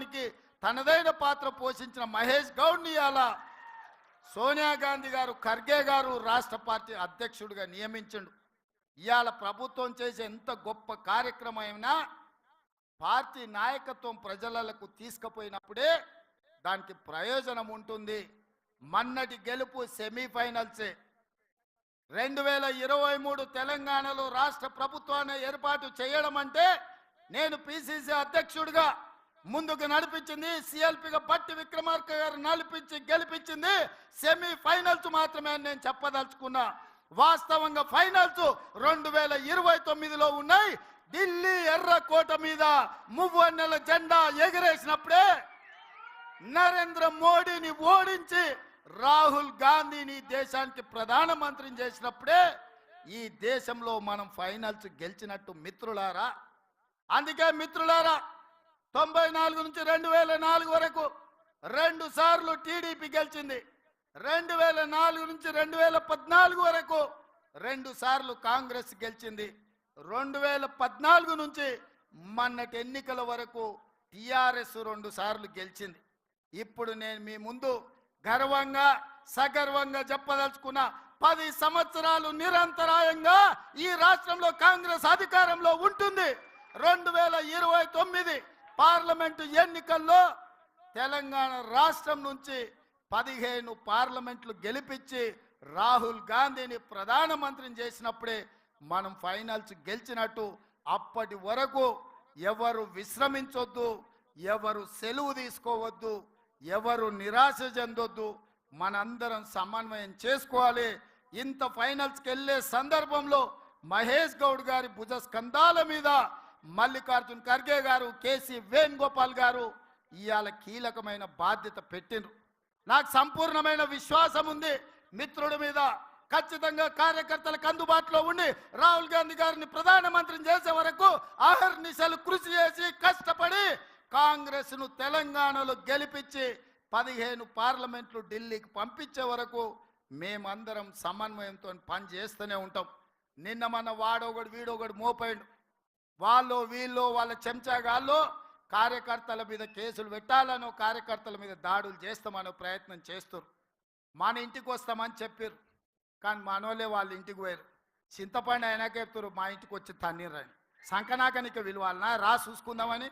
ప్రభుత్వానికి తనదైన పాత్ర పోషించిన మహేష్ గౌడ్ని అలా సోనియా గాంధీ గారు ఖర్గే గారు రాష్ట్ర పార్టీ అధ్యక్షుడిగా నియమించండు. ఇవాళ ప్రభుత్వం చేసే ఎంత గొప్ప కార్యక్రమమైనా పార్టీ నాయకత్వం ప్రజలకు తీసుకుపోయినప్పుడే దానికి ప్రయోజనం ఉంటుంది. మన్నటి గెలుపు సెమీఫైనల్సే. రెండు వేల ఇరవై మూడు తెలంగాణలో రాష్ట్ర ప్రభుత్వాన్ని ఏర్పాటు చేయడం అంటే నేను పిసిసి అధ్యక్షుడిగా ముందుకు నడిపించింది సిఎల్పిగా బట్టి విక్రమార్క గారు నడిపించి గెలిపించింది సెమీ ఫైనల్స్ మాత్రమే నేను చెప్పదలుచుకున్నా. వాస్తవంగా ఫైనల్స్ రెండు వేల ఇరవై తొమ్మిదిలో ఉన్నాయి. ఢిల్లీ ఎర్రకోట మీద మువ్వన్నెల జెండా ఎగిరేసినప్పుడే నరేంద్ర మోడీని ఓడించి రాహుల్ గాంధీని దేశానికి ప్రధానమంత్రిని చేసినప్పుడే ఈ దేశంలో మనం ఫైనల్స్ గెలిచినట్టు మిత్రులారా? అందుకే మిత్రులారా తొంభై నాలుగు నుంచి రెండు వేల నాలుగు వరకు రెండు సార్లు టీడీపీ గెలిచింది. రెండు వేల నాలుగు నుంచి రెండు వేల పద్నాలుగు వరకు రెండు సార్లు కాంగ్రెస్ గెలిచింది. రెండు వేల పద్నాలుగు నుంచి మొన్నటి ఎన్నికల వరకు టిఆర్ఎస్ రెండు సార్లు గెలిచింది. ఇప్పుడు నేను మీ ముందు గర్వంగా సగర్వంగా చెప్పదలుచుకున్న పది సంవత్సరాలు నిరంతరాయంగా ఈ రాష్ట్రంలో కాంగ్రెస్ అధికారంలో ఉంటుంది. రెండు వేల ఇరవై తొమ్మిది పార్లమెంటు ఎన్నికల్లో తెలంగాణ రాష్ట్రం నుంచి పదిహేను పార్లమెంట్లు గెలిపించి రాహుల్ గాంధీని ప్రధానమంత్రిని చేసినప్పుడే మనం ఫైనల్స్ గెలిచినట్టు అప్పటి వరకు ఎవరు విశ్రమించొద్దు ఎవరు సెలవు తీసుకోవద్దు ఎవరు నిరాశ చెందొద్దు మనందరం సమన్వయం చేసుకోవాలి. ఇంత ఫైనల్స్కి వెళ్ళే సందర్భంలో మహేష్ గౌడ్ గారి భుజ స్కంధాల మీద మల్లికార్జున్ ఖర్గే గారు కేసీ వేణుగోపాల్ గారు ఇవాళ కీలకమైన బాధ్యత పెట్టిండ్రు. నాకు సంపూర్ణమైన విశ్వాసం ఉంది. మిత్రుడి మీద ఖచ్చితంగా కార్యకర్తలకు అందుబాటులో ఉండి రాహుల్ గాంధీ గారిని ప్రధానమంత్రిని చేసే వరకు ఆహర్నిశలు కృషి చేసి కష్టపడి కాంగ్రెస్ను తెలంగాణలో గెలిపించి పదిహేను పార్లమెంట్లు ఢిల్లీకి పంపించే వరకు మేమందరం సమన్వయంతో పని చేస్తూనే ఉంటాం. నిన్న మన వాడొకడు వీడొకడు మోపోయిండు వాళ్ళు వీళ్ళు వాళ్ళ చెంచాగాళ్ళు కార్యకర్తల మీద కేసులు పెట్టాలనో కార్యకర్తల మీద దాడులు చేస్తామనో ప్రయత్నం చేస్తారు మన ఇంటికి వస్తామని చెప్పారు కానీ మనోళ్ళే వాళ్ళ ఇంటికి పోయారు. చింతపండు అయినాక చెప్తారు మా ఇంటికి వచ్చి తన్నీరని సంకనాకనిక విలువాలనా రా చూసుకుందామని